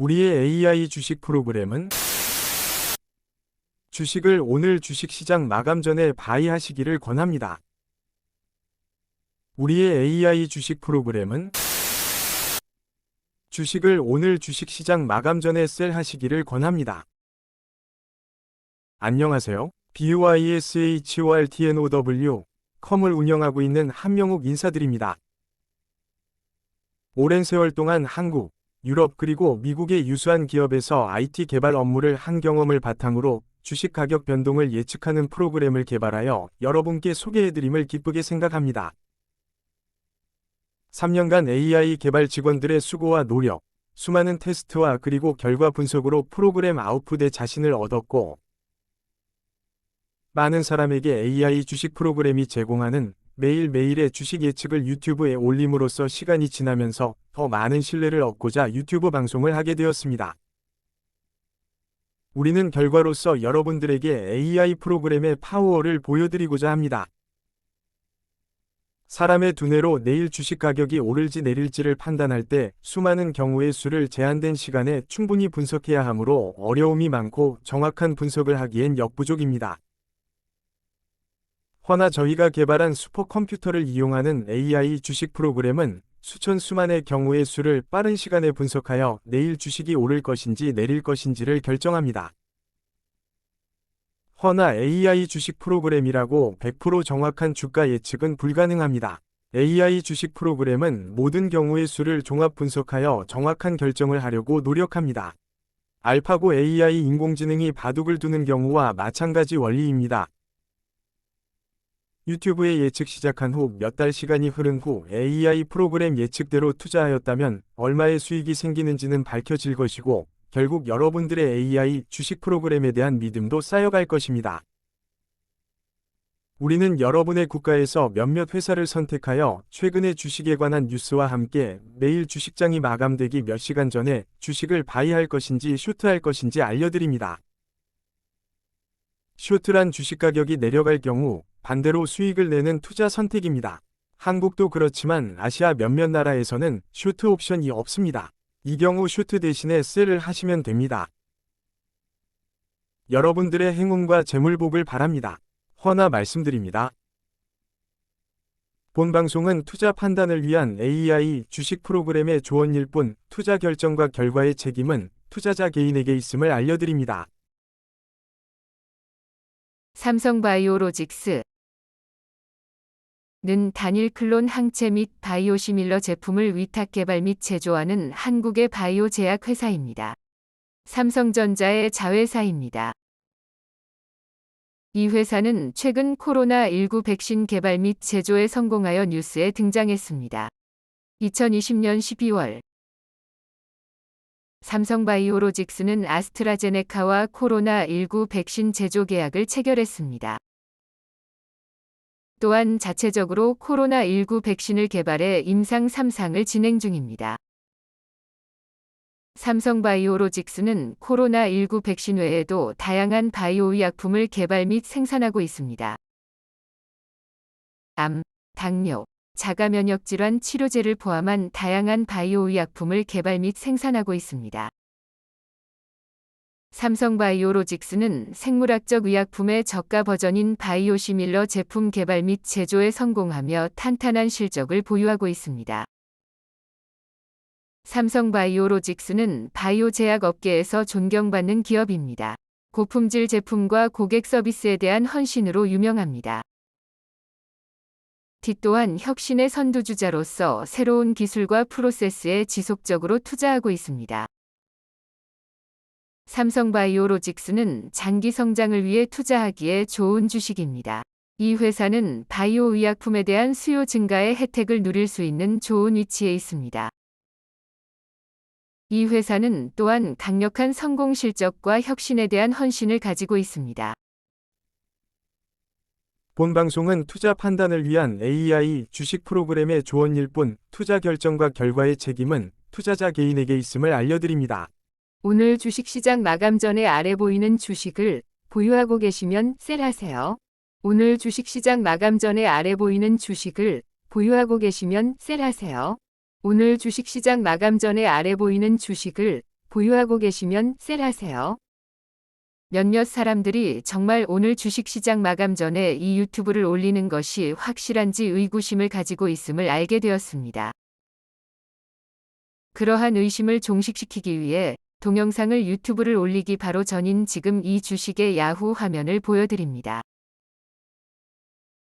우리의 AI 주식 프로그램은 주식을 오늘 주식시장 마감 전에 바이하시기를 권합니다. 우리의 AI 주식 프로그램은 주식을 오늘 주식시장 마감 전에 셀하시기를 권합니다. 안녕하세요. BYSHORTNOW 컴을 운영하고 있는 한명욱 인사드립니다. 오랜 세월 동안 한국, 유럽 그리고 미국의 유수한 기업에서 IT 개발 업무를 한 경험을 바탕으로 주식 가격 변동을 예측하는 프로그램을 개발하여 여러분께 소개해드림을 기쁘게 생각합니다. 3년간 AI 개발 직원들의 수고와 노력, 수많은 테스트와 그리고 결과 분석으로 프로그램 아웃풋에 자신을 얻었고, 많은 사람에게 AI 주식 프로그램이 제공하는 매일매일의 주식 예측을 유튜브에 올림으로써 시간이 지나면서 더 많은 신뢰를 얻고자 유튜브 방송을 하게 되었습니다. 우리는 결과로서 여러분들에게 AI 프로그램의 파워를 보여드리고자 합니다. 사람의 두뇌로 내일 주식 가격이 오를지 내릴지를 판단할 때 수많은 경우의 수를 제한된 시간에 충분히 분석해야 하므로 어려움이 많고 정확한 분석을 하기엔 역부족입니다. 허나 저희가 개발한 슈퍼컴퓨터를 이용하는 AI 주식 프로그램은 수천 수만의 경우의 수를 빠른 시간에 분석하여 내일 주식이 오를 것인지 내릴 것인지를 결정합니다. 허나 AI 주식 프로그램이라고 100% 정확한 주가 예측은 불가능합니다. AI 주식 프로그램은 모든 경우의 수를 종합 분석하여 정확한 결정을 하려고 노력합니다. 알파고 AI 인공지능이 바둑을 두는 경우와 마찬가지 원리입니다. 유튜브에 예측 시작한 후 몇 달 시간이 흐른 후 AI 프로그램 예측대로 투자하였다면 얼마의 수익이 생기는지는 밝혀질 것이고 결국 여러분들의 AI 주식 프로그램에 대한 믿음도 쌓여갈 것입니다. 우리는 여러분의 국가에서 몇몇 회사를 선택하여 최근의 주식에 관한 뉴스와 함께 매일 주식장이 마감되기 몇 시간 전에 주식을 바이할 것인지 쇼트할 것인지 알려드립니다. 쇼트란 주식 가격이 내려갈 경우 반대로 수익을 내는 투자 선택입니다. 한국도 그렇지만 아시아 몇몇 나라에서는 쇼트 옵션이 없습니다. 이 경우 쇼트 대신에 셀을 하시면 됩니다. 여러분들의 행운과 재물복을 바랍니다. 허나 말씀드립니다. 본 방송은 투자 판단을 위한 AI 주식 프로그램의 조언일 뿐 투자 결정과 결과의 책임은 투자자 개인에게 있음을 알려드립니다. 삼성바이오로직스 는 단일 클론 항체 및 바이오시밀러 제품을 위탁 개발 및 제조하는 한국의 바이오 제약 회사입니다. 삼성전자의 자회사입니다. 이 회사는 최근 코로나19 백신 개발 및 제조에 성공하여 뉴스에 등장했습니다. 2020년 12월 삼성바이오로직스는 아스트라제네카와 코로나19 백신 제조 계약을 체결했습니다. 또한 자체적으로 코로나19 백신을 개발해 임상 3상을 진행 중입니다. 삼성바이오로직스는 코로나19 백신 외에도 다양한 바이오 의약품을 개발 및 생산하고 있습니다. 암, 당뇨, 자가 면역 질환 치료제를 포함한 다양한 바이오 의약품을 개발 및 생산하고 있습니다. 삼성바이오로직스는 생물학적 의약품의 저가 버전인 바이오시밀러 제품 개발 및 제조에 성공하며 탄탄한 실적을 보유하고 있습니다. 삼성바이오로직스는 바이오 제약 업계에서 존경받는 기업입니다. 고품질 제품과 고객 서비스에 대한 헌신으로 유명합니다. 티 또한 혁신의 선두주자로서 새로운 기술과 프로세스에 지속적으로 투자하고 있습니다. 삼성바이오로직스는 장기 성장을 위해 투자하기에 좋은 주식입니다. 이 회사는 바이오 의약품에 대한 수요 증가의 혜택을 누릴 수 있는 좋은 위치에 있습니다. 이 회사는 또한 강력한 성공 실적과 혁신에 대한 헌신을 가지고 있습니다. 본 방송은 투자 판단을 위한 AI 주식 프로그램의 조언일 뿐 투자 결정과 결과의 책임은 투자자 개인에게 있음을 알려드립니다. 오늘 주식시장 마감 전에 아래 보이는 주식을 보유하고 계시면 셀하세요. 오늘 주식시장 마감 전에 아래 보이는 주식을 보유하고 계시면 셀하세요. 오늘 주식시장 마감 전에 아래 보이는 주식을 보유하고 계시면 셀하세요. 몇몇 사람들이 정말 오늘 주식시장 마감 전에 이 유튜브를 올리는 것이 확실한지 의구심을 가지고 있음을 알게 되었습니다. 그러한 의심을 종식시키기 위해 동영상을 유튜브를 올리기 바로 전인 지금 이 주식의 야후 화면을 보여드립니다.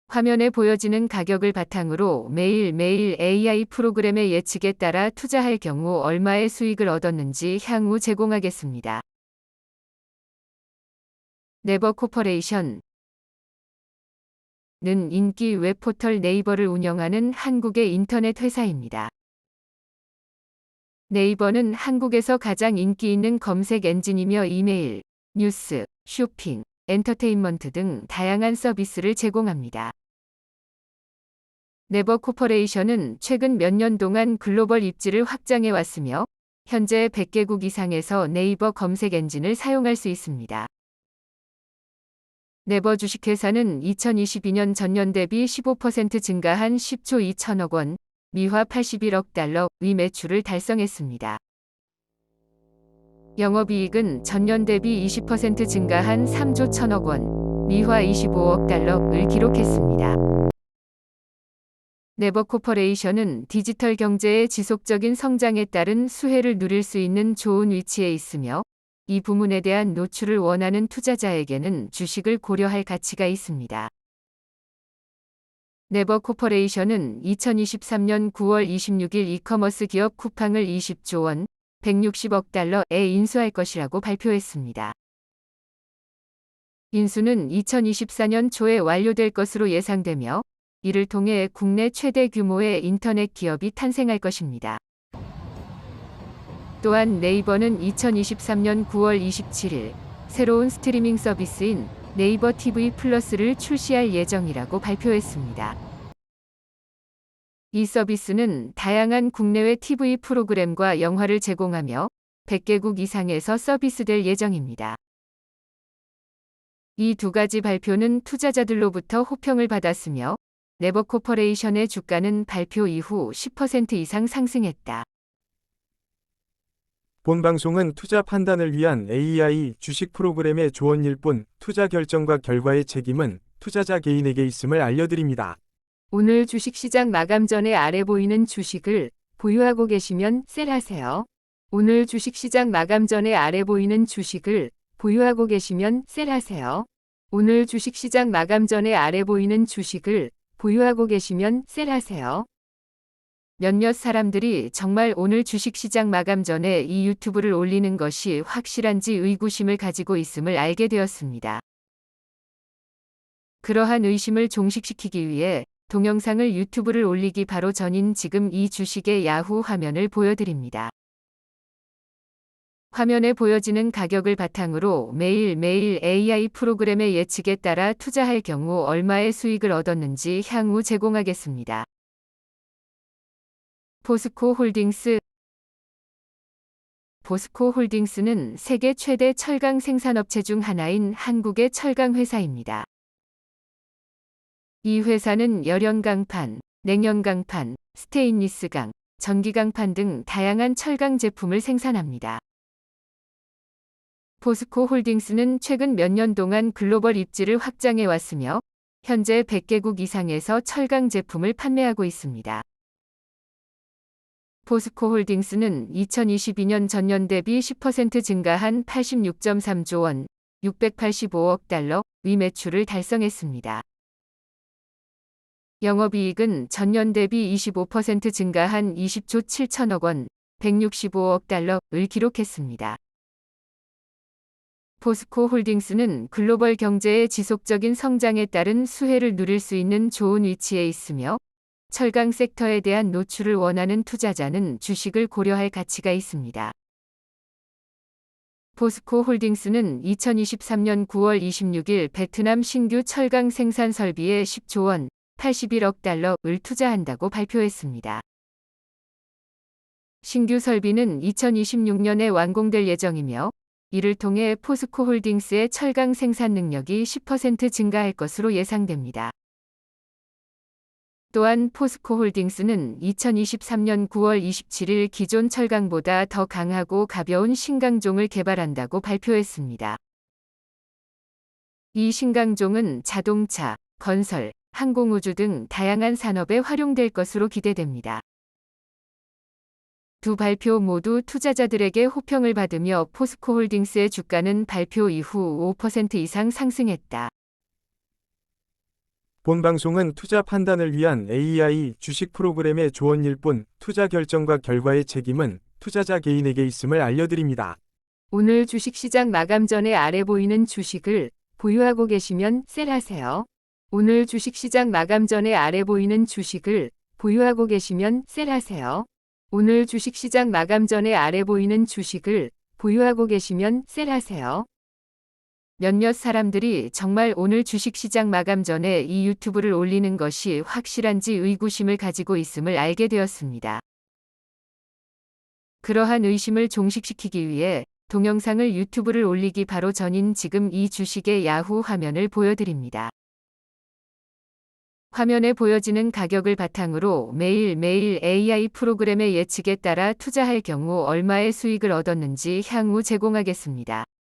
화면에 보여지는 가격을 바탕으로 매일매일 AI 프로그램의 예측에 따라 투자할 경우 얼마의 수익을 얻었는지 향후 제공하겠습니다. 네버 코퍼레이션 는 인기 웹포털 네이버를 운영하는 한국의 인터넷 회사입니다. 네이버는 한국에서 가장 인기 있는 검색 엔진이며 이메일, 뉴스, 쇼핑, 엔터테인먼트 등 다양한 서비스를 제공합니다. 네버 코퍼레이션은 최근 몇 년 동안 글로벌 입지를 확장해 왔으며 현재 100개국 이상에서 네이버 검색 엔진을 사용할 수 있습니다. 네버 주식회사는 2022년 전년 대비 15% 증가한 10조 2천억 원, 미화 81억 달러의 매출을 달성했습니다. 영업이익은 전년 대비 20% 증가한 3조 1천억 원, 미화 25억 달러를 기록했습니다. 네버 코퍼레이션은 디지털 경제의 지속적인 성장에 따른 수혜를 누릴 수 있는 좋은 위치에 있으며 이 부문에 대한 노출을 원하는 투자자에게는 주식을 고려할 가치가 있습니다. 네버 코퍼레이션은 2023년 9월 26일 이커머스 기업 쿠팡을 20조 원, 160억 달러에 인수할 것이라고 발표했습니다. 인수는 2024년 초에 완료될 것으로 예상되며 이를 통해 국내 최대 규모의 인터넷 기업이 탄생할 것입니다. 또한 네이버는 2023년 9월 27일 새로운 스트리밍 서비스인 네이버 TV 플러스를 출시할 예정이라고 발표했습니다. 이 서비스는 다양한 국내외 TV 프로그램과 영화를 제공하며 100개국 이상에서 서비스될 예정입니다. 이 두 가지 발표는 투자자들로부터 호평을 받았으며 네버 코퍼레이션의 주가는 발표 이후 10% 이상 상승했다. 본 방송은 투자 판단을 위한 AI 주식 프로그램의 조언일 뿐 투자 결정과 결과의 책임은 투자자 개인에게 있음을 알려드립니다. 오늘 주식시장 마감 전에 아래 보이는 주식을 보유하고 계시면 셀하세요. 오늘 주식시장 마감 전에 아래 보이는 주식을 보유하고 계시면 셀하세요. 오늘 주식시장 마감 전에 아래 보이는 주식을 보유하고 계시면 셀하세요. 몇몇 사람들이 정말 오늘 주식시장 마감 전에 이 유튜브를 올리는 것이 확실한지 의구심을 가지고 있음을 알게 되었습니다. 그러한 의심을 종식시키기 위해 동영상을 유튜브를 올리기 바로 전인 지금 이 주식의 야후 화면을 보여드립니다. 화면에 보여지는 가격을 바탕으로 매일매일 AI 프로그램의 예측에 따라 투자할 경우 얼마의 수익을 얻었는지 향후 제공하겠습니다. 포스코 홀딩스 포스코 홀딩스는 세계 최대 철강 생산업체 중 하나인 한국의 철강 회사입니다. 이 회사는 열연강판, 냉연강판, 스테인리스강, 전기강판 등 다양한 철강 제품을 생산합니다. 포스코 홀딩스는 최근 몇 년 동안 글로벌 입지를 확장해 왔으며 현재 100개국 이상에서 철강 제품을 판매하고 있습니다. 포스코 홀딩스는 2022년 전년 대비 10% 증가한 86.3조 원, 685억 달러의 매출을 달성했습니다. 영업이익은 전년 대비 25% 증가한 20조 7천억 원, 165억 달러를 기록했습니다. 포스코 홀딩스는 글로벌 경제의 지속적인 성장에 따른 수혜를 누릴 수 있는 좋은 위치에 있으며 철강 섹터에 대한 노출을 원하는 투자자는 주식을 고려할 가치가 있습니다. 포스코 홀딩스는 2023년 9월 26일 베트남 신규 철강 생산 설비에 10조 원, 81억 달러를 투자한다고 발표했습니다. 신규 설비는 2026년에 완공될 예정이며 이를 통해 포스코 홀딩스의 철강 생산 능력이 10% 증가할 것으로 예상됩니다. 또한 포스코 홀딩스는 2023년 9월 27일 기존 철강보다 더 강하고 가벼운 신강종을 개발한다고 발표했습니다. 이 신강종은 자동차, 건설, 항공우주 등 다양한 산업에 활용될 것으로 기대됩니다. 두 발표 모두 투자자들에게 호평을 받으며 포스코 홀딩스의 주가는 발표 이후 5% 이상 상승했다. 본 방송은 투자 판단을 위한 AI 주식 프로그램의 조언일 뿐 투자 결정과 결과의 책임은 투자자 개인에게 있음을 알려드립니다. 오늘 주식시장 마감 전에 아래 보이는 주식을 보유하고 계시면 셀하세요. 오늘 주식시장 마감 전에 아래 보이는 주식을 보유하고 계시면 셀하세요. 오늘 주식시장 마감 전에 아래 보이는 주식을 보유하고 계시면 셀하세요. 몇몇 사람들이 정말 오늘 주식시장 마감 전에 이 유튜브를 올리는 것이 확실한지 의구심을 가지고 있음을 알게 되었습니다. 그러한 의심을 종식시키기 위해 동영상을 유튜브를 올리기 바로 전인 지금 이 주식의 야후 화면을 보여드립니다. 화면에 보여지는 가격을 바탕으로 매일매일 AI 프로그램의 예측에 따라 투자할 경우 얼마의 수익을 얻었는지 향후 제공하겠습니다.